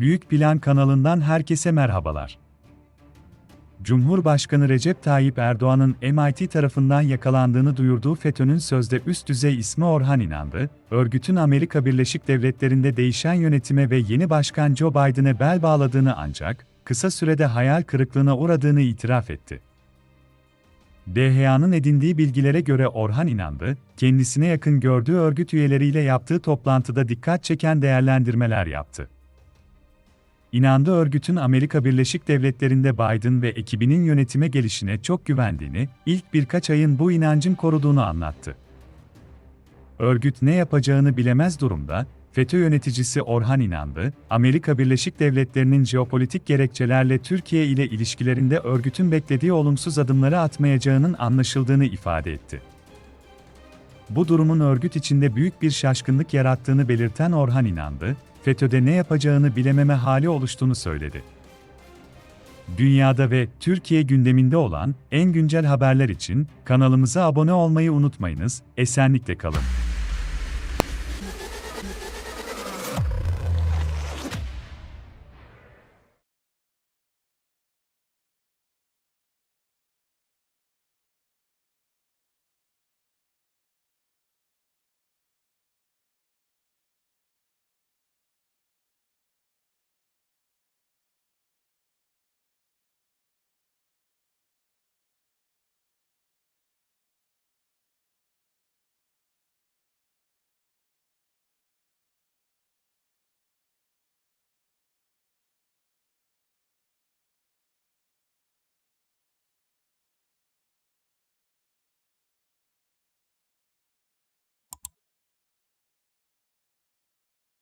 Büyük Plan kanalından herkese merhabalar. Cumhurbaşkanı Recep Tayyip Erdoğan'ın MIT tarafından yakalandığını duyurduğu FETÖ'nün sözde üst düzey ismi Orhan İnandı, örgütün Amerika Birleşik Devletleri'nde değişen yönetime ve yeni başkan Joe Biden'e bel bağladığını ancak, kısa sürede hayal kırıklığına uğradığını itiraf etti. DHA'nın edindiği bilgilere göre Orhan İnandı, kendisine yakın gördüğü örgüt üyeleriyle yaptığı toplantıda dikkat çeken değerlendirmeler yaptı. İnandı örgütün Amerika Birleşik Devletleri'nde Biden ve ekibinin yönetime gelişine çok güvendiğini, ilk birkaç ayın bu inancın koruduğunu anlattı. Örgüt ne yapacağını bilemez durumda, FETÖ yöneticisi Orhan İnandı, Amerika Birleşik Devletleri'nin jeopolitik gerekçelerle Türkiye ile ilişkilerinde örgütün beklediği olumsuz adımları atmayacağının anlaşıldığını ifade etti. Bu durumun örgüt içinde büyük bir şaşkınlık yarattığını belirten Orhan İnandı, FETÖ'de ne yapacağını bilememe hali oluştuğunu söyledi. Dünyada ve Türkiye gündeminde olan en güncel haberler için kanalımıza abone olmayı unutmayınız, esenlikle kalın.